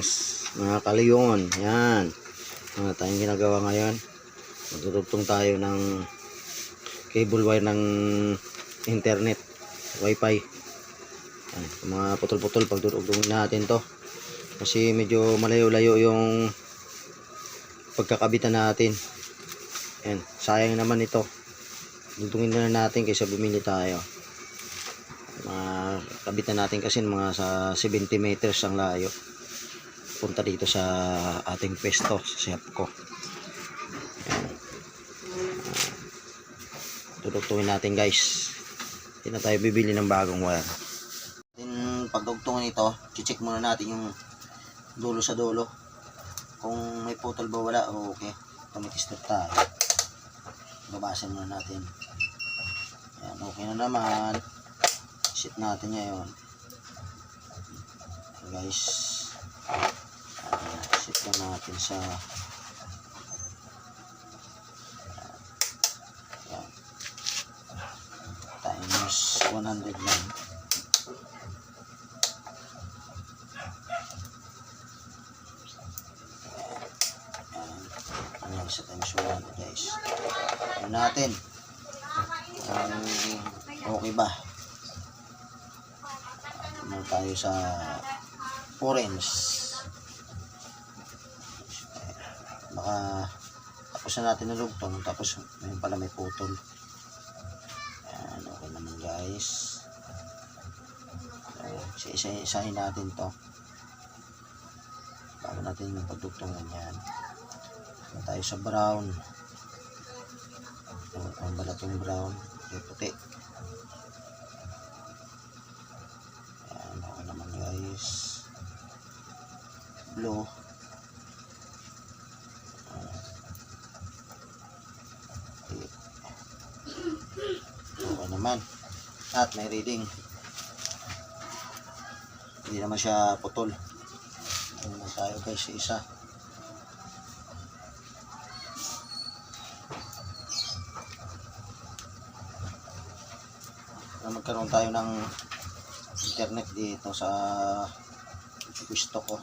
greetings mga kaliyongon. Yan. Mga tayong ginagawa ngayon. Magtutugtong tayo ng cable wire ng internet. Wifi. Yan. Mga putol-putol pagtutugtongin natin to. Kasi medyo malayo-layo yung pagkakabitan natin. Yan. Sayang naman ito. Dugtungin na natin kaysa bumili tayo. Mga kabitan natin kasi mga sa 70 meters ang layo punta dito sa ating pwesto sa shop ko. Ayan. Natin guys. Hindi na tayo bibili ng bagong wire. Din pagdugtungin ito check muna natin yung dulo sa dulo. Kung may putol ba wala okay. Tumitistor tayo. Babasan muna natin. Ayan, okay na naman. Sit natin ngayon. Guys na natin sa uh, times 100 lang Ayan. Ayan, sa times 100 guys. Ano natin? Um, okay ba? Naman tayo sa orange tapos na natin nalugtong tapos may pala may putol. Yan okay naman guys. So, isa isahin natin to. Bago natin yung pagdugtungan yan Naman tayo sa brown. Ang balat yung brown. Yung puti. Ayan, okay naman guys. Blue. Ayan. Okay. Okay naman. At may reading. Hindi naman siya putol. Naman tayo guys sa isa. Na magkaroon tayo ng internet dito sa gusto ko.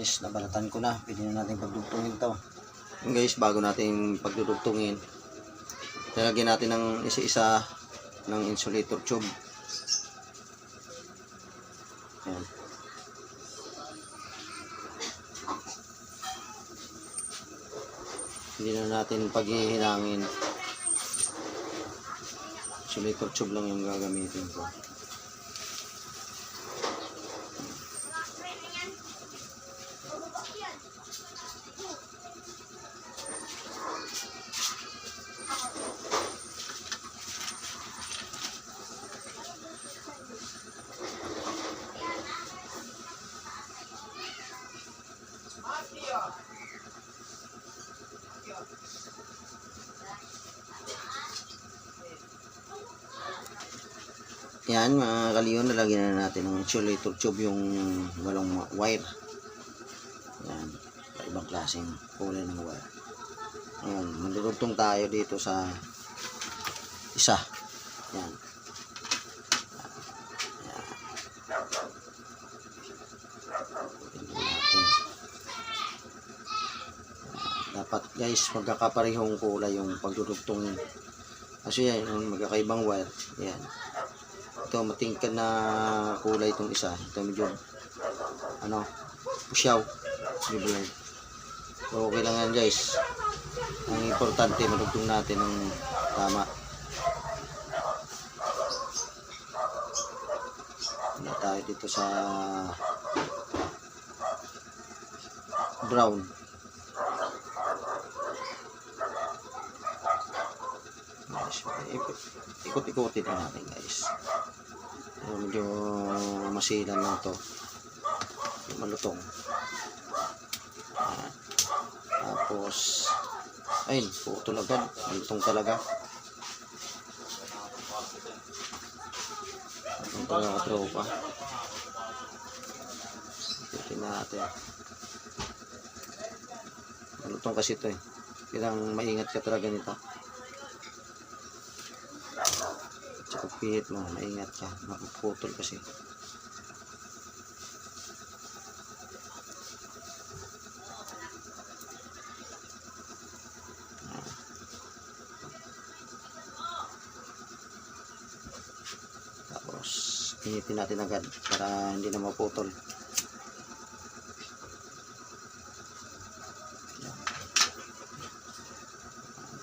Guys, nabalatan ko na. Pwede na natin pagdugtungin to. Guys, bago natin pagdudugtungin, lalagyan natin ng isa-isa ng insulator tube. Ayan. Hindi na natin paghihinangin. Insulator tube lang yung gagamitin ko. Yan mga kaliyon, nalagyan na natin ng insulator tube yung walong ma- wire. Yan, ibang klaseng kulay ng wire. Ayan, mandurugtong tayo dito sa isa. Yan. Dapat guys, magkakaparehong kulay yung pagdudugtong. Kasi yan, yung magkakaibang wire. Yan. Ito, matingkad na kulay itong isa. Ito medyo ano, pusyaw. Bibulay. So, okay lang yan guys. Ang importante, madugtong natin ng tama. Wala tayo dito sa brown. Ikot-ikotin na natin medyo masilan na to. Malutong. Ayan. Tapos, ayun, putol agad. Malutong talaga. Malutong talaga tropa. Ikutin natin. Malutong kasi ito eh. Kailangan maingat ka talaga nito. Pihit mo, maingat ka. Mapuputol kasi. Tapos, pinitin natin agad para hindi na maputol.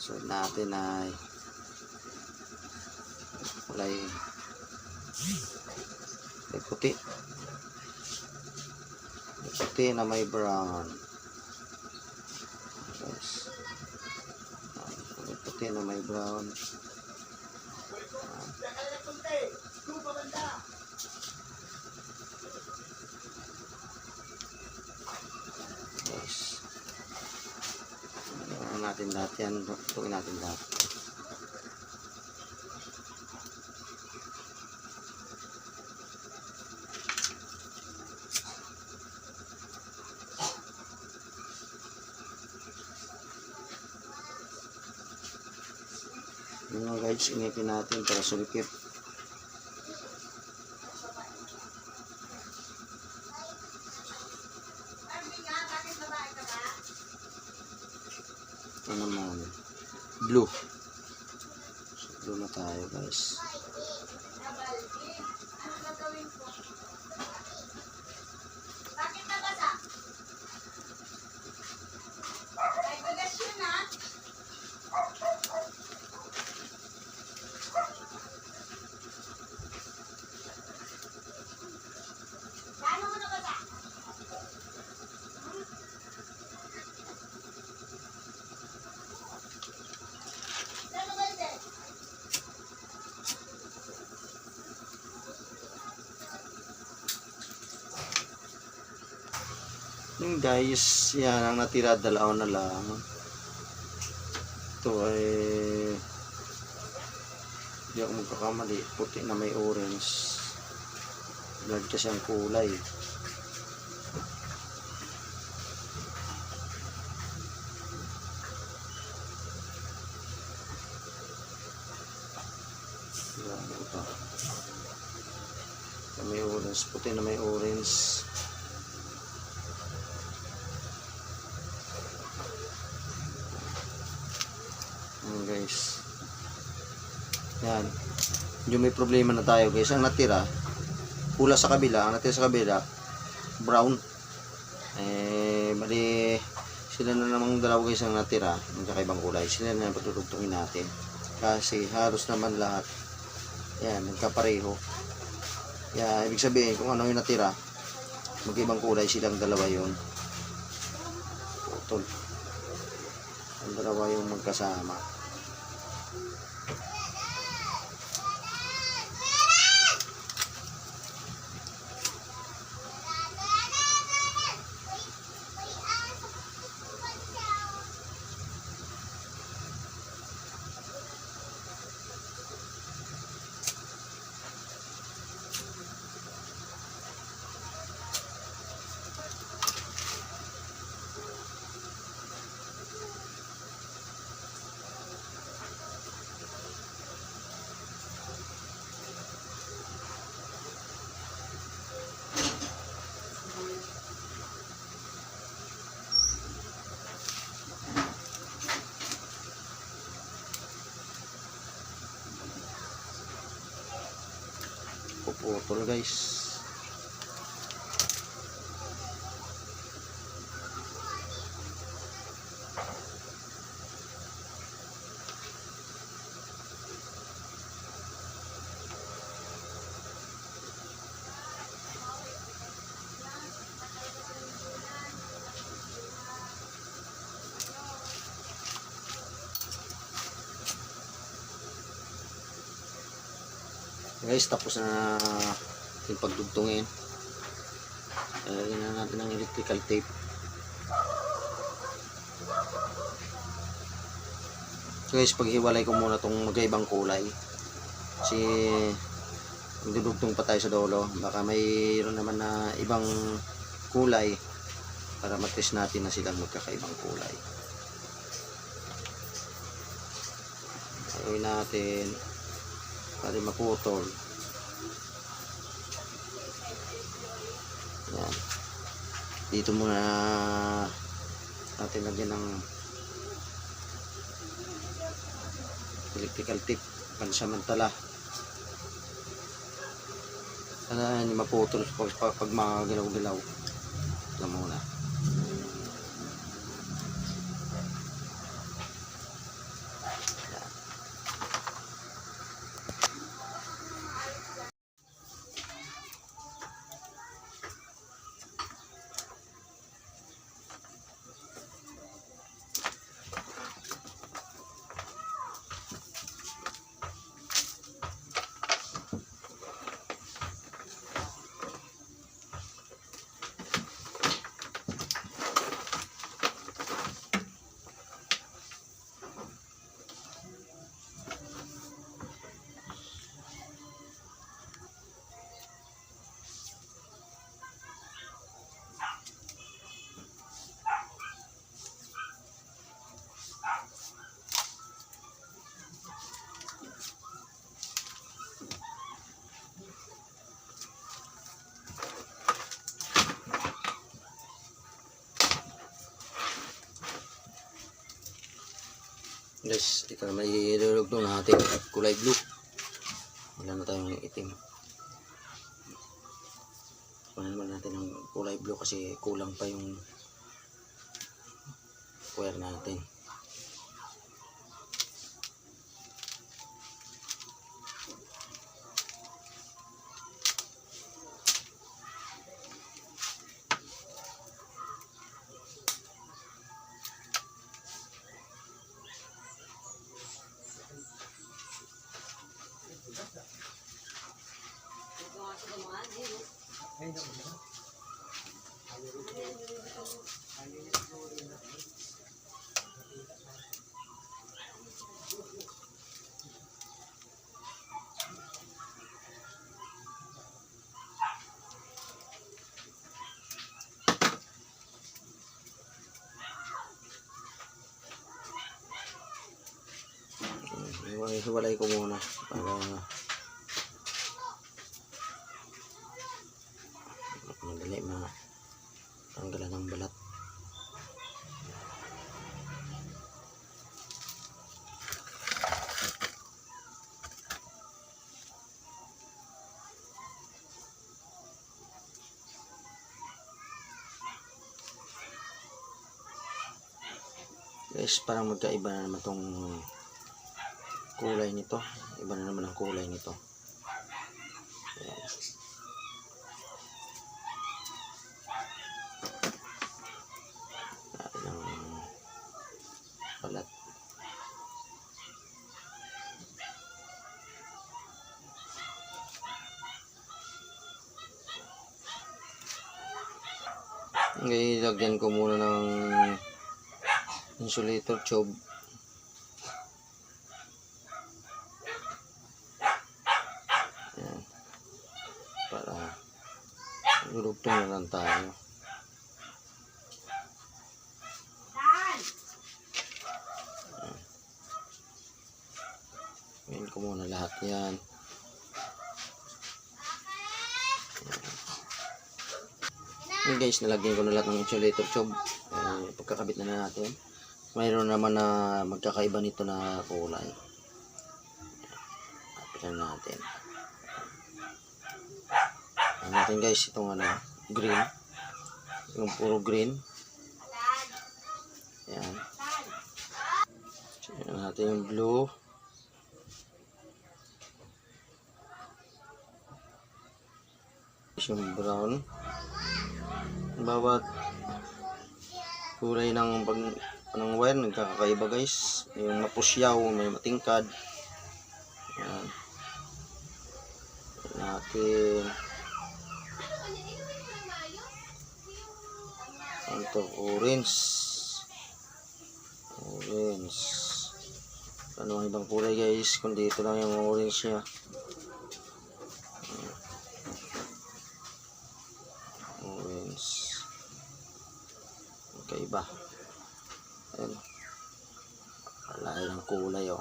So, natin ay kulay kulay puti. Kulay puti na may brown. Guys. Kulay puti na may brown. Yes. Ano natin lahat yan. Tukin natin lahat. Yun nga guys, initin natin para sumikip. Ito naman. Blue. So, blue na tayo guys. Bakit nabasa? Ay, bagas yun ah. Paano mo nabasa? Saan nabalde? Yung guys, yan ang natira dalawa na lang. Ito ay hindi ako magkakamali. Puti na may orange. Blood kasi ang kulay. Yan, ito. Ito may orange. Puti na may orange. Ayan guys. Yan. Yung may problema na tayo guys. Ang natira, pula sa kabila. Ang natira sa kabila, brown. Eh, bali, sila na namang dalawa guys ang natira. Ang kakaibang kulay. Sila na patutugtungin natin. Kasi halos naman lahat. Yan, nagkapareho. Yan, ibig sabihin kung ano yung natira, magibang kulay silang dalawa yun. Putol. Ang dalawa yung magkasama. purple guys. Guys, tapos na yung pagdugtungin. Lagyan na natin ng electrical tape. Guys, paghiwalay ko muna tong magkaibang kulay. Kasi magdudugtong pa tayo sa dolo. Baka mayroon naman na ibang kulay para matest natin na silang magkakaibang kulay. Gawin natin para maputol. Yan. Dito muna natin lagyan ng electrical tip pansamantala. Para hindi maputol pag, pag, pag mga galaw-galaw. Ito muna. Guys, ito na may ilulugtong natin kulay blue. Wala na tayong itim. Wala naman natin ng kulay blue kasi kulang pa yung wire natin. Hiwalay, ko muna para madali ma tanggalan ng balat. Guys, parang magkaiba na naman tong kulay nito. Iba na naman ang kulay nito. Okay, lagyan ko muna ng insulator tube. Ayan. Para lulugtong na lang tayo. Ngayon ko muna lahat yan. Ayan guys, nalagyan ko na lahat ng insulator tube. Eh, pagkakabit na, na natin. Mayroon naman na magkakaiba nito na kulay. Kapitan natin. Tingnan natin guys itong ano, green. Yung puro green. Yan. Tingnan natin yung blue. Yung brown. Bawat kulay ng pag ng wire nagkakaiba guys. Yung mapusyaw, may matingkad. Yan. Natin. Ano to? Orange. Orange. Ano ang ibang kulay guys? Kundi ito lang yung orange niya. Orange. Magkaiba. Ayan. Lahi ng kulay oh.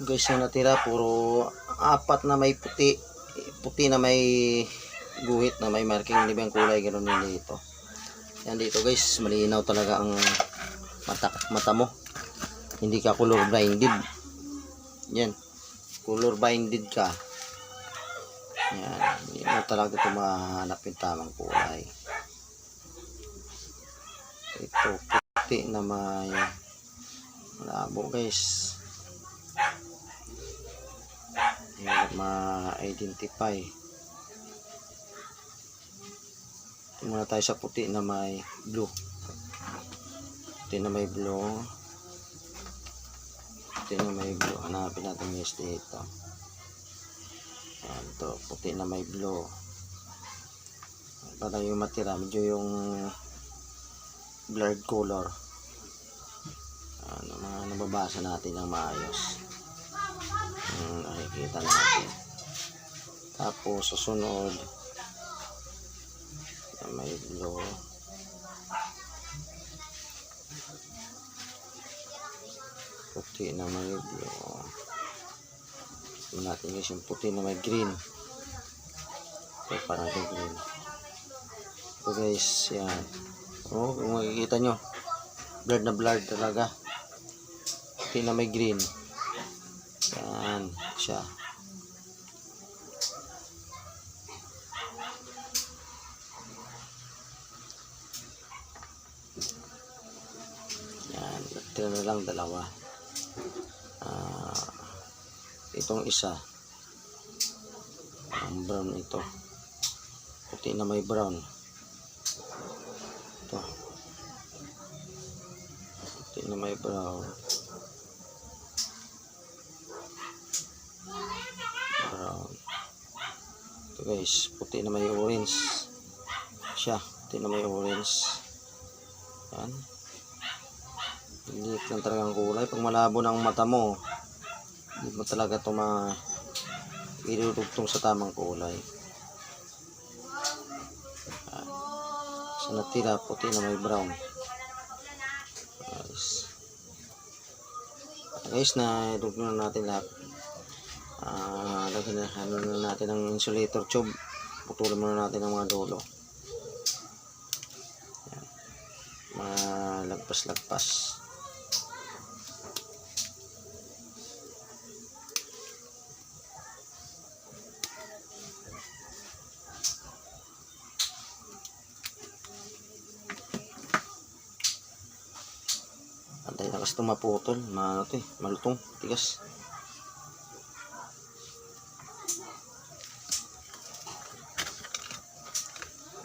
guys yung natira puro apat na may puti puti na may guhit na may marking yung kulay ganun din dito yan dito guys malinaw talaga ang mata, mata mo hindi ka color blinded yan color blinded ka yan hindi mo talaga ito mahanap yung tamang kulay ito puti na may malabo guys Hirap ma-identify. Muna tayo sa puti na may blue. Puti na may blue. Puti na may blue. Hanapin natin guys dito. Ayan to. Puti na may blue. Parang yung matira. Medyo yung blurred color. Ano, mga nababasa natin ng maayos. Yung nakikita natin. Tapos, susunod, na may blue. Puti na may blue. Tignan natin guys, yung puti na may green. Ito, parang yung green. Ito guys, yan. Oh, kung makikita nyo, blurred na blurred talaga. Puti na may green. Yan siya. Yan, tira na lang dalawa. Ah, itong isa. Ang brown ito. Puti na may brown. Ito. Puti na may brown. brown ito guys puti na may orange siya puti na may orange yan liit lang talaga ang kulay pag malabo ng mata mo hindi mo talaga ito ma irurugtong sa tamang kulay. Yan. sa natira puti na may brown. Guys. Guys na irugtong na natin lahat. Ah lagyan na ano na natin ng insulator tube. Putulin muna natin ang mga dulo. Yan. mga lagpas kasi ito maputol, maano to eh, malutong, tigas.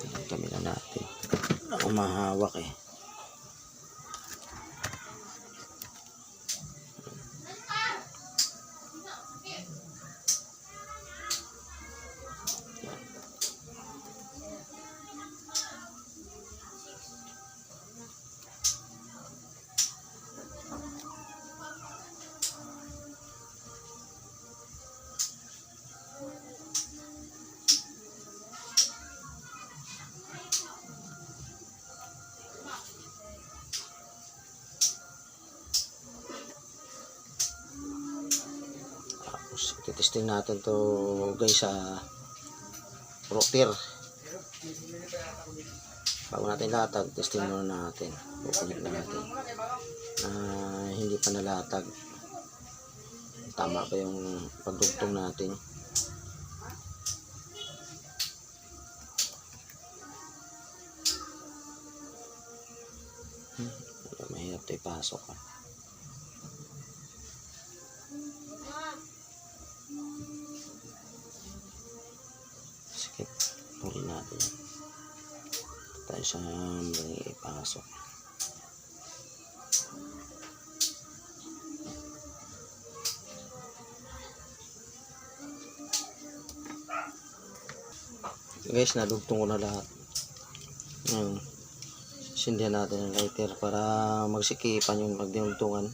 Ayan, kami na natin. Ako mahawak eh. Tapos, titesting natin to guys sa router. bago natin latag, testing muna natin. Kukunik na natin. Ah, hindi pa nalatag. Tama pa yung pagdugtong natin. Hmm, mahirap ito ipasok ah. Guys, nadugtong ko na lahat. Ngayon, sindihan natin ang lighter para magsikipan yung pagdinugtungan.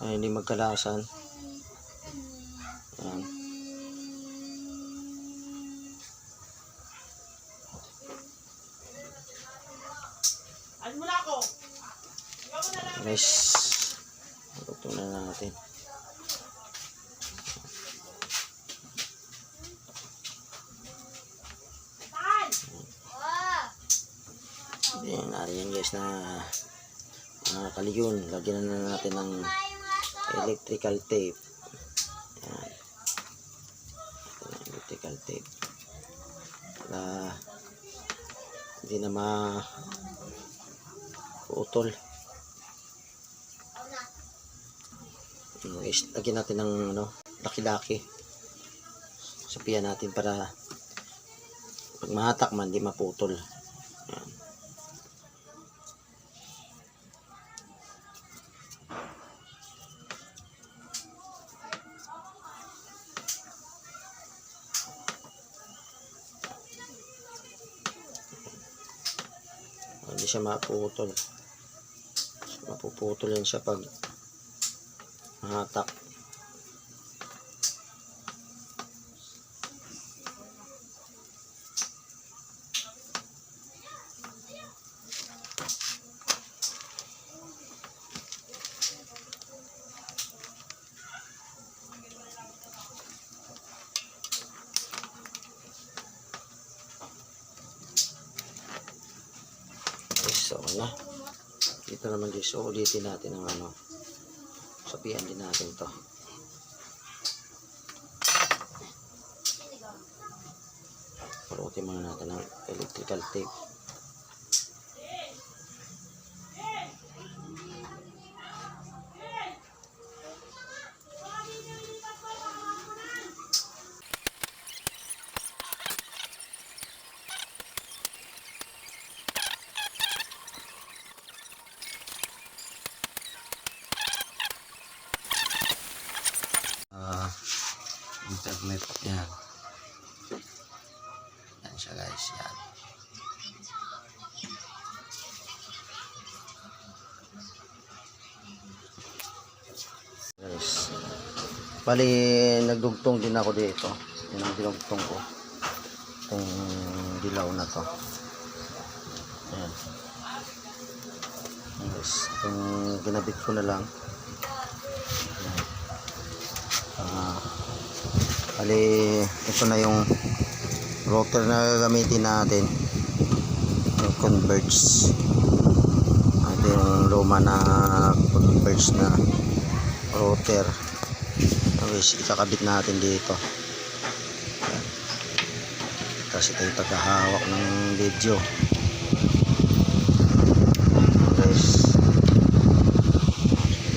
Ay, hindi magkalasan. Ayan. Ano mo na ako? Ikaw mo na lang. Guys, dugtong na natin. Tan! Yan, yan guys na uh, kaliyon. Lagyan na natin ng electrical tape. Yan. Electrical tape. Para hindi na ma utol. Lagyan natin ng ano, laki-laki. Sapian natin para pag mahatak man, di maputol. Siya maputol. Mapuputol yan siya pag mahatak Yes, okay na. Dito naman guys, so ulitin natin ang ano. Sabihan din natin to. Parutin muna natin ang electrical tape. Bali nagdugtong din ako dito. Yan ang dinugtong ko. Itong dilaw na to. Ayan. Ayan guys, itong ginabit ko na lang. Ah, bali, ito na yung router na gagamitin natin. Yung converge. Ito yung luma na converge na router. Okay, ikakabit natin dito. Tapos ito yung pagkahawak ng video. Guys,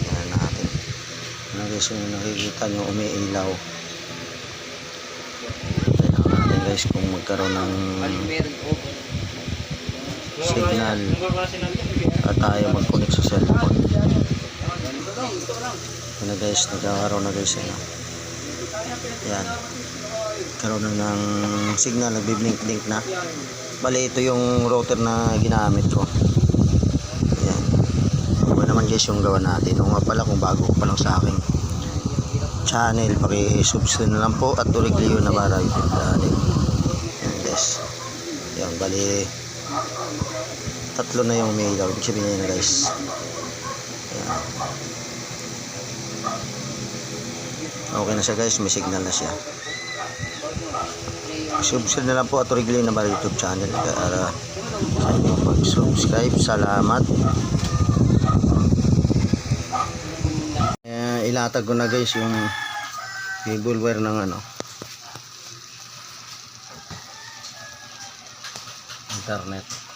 Tingnan natin. Ano guys yung nakikita nyo umiilaw. Tingnan natin guys kung magkaroon ng signal at tayo mag-connect sa cellphone. Ano guys, nagkakaroon na guys. Ano. Yan. Karoon na ng signal, nagbiblink-blink na. Bali, ito yung router na ginamit ko. Yan. Ano naman guys yung gawa natin. O nga pala kung bago pa lang sa aking channel, paki-subscribe na lang po at tulig-liyo na para YouTube channel. Yan guys. Yan, bali tatlo na yung may ilaw. Ibig sabihin na guys. Yan. okay na siya guys. May signal na siya. Subscribe na lang po at regular na ba youtube channel eh, para sa inyong pag subscribe salamat. Uh, ilatag ko na guys yung cable wire ng ano. Internet.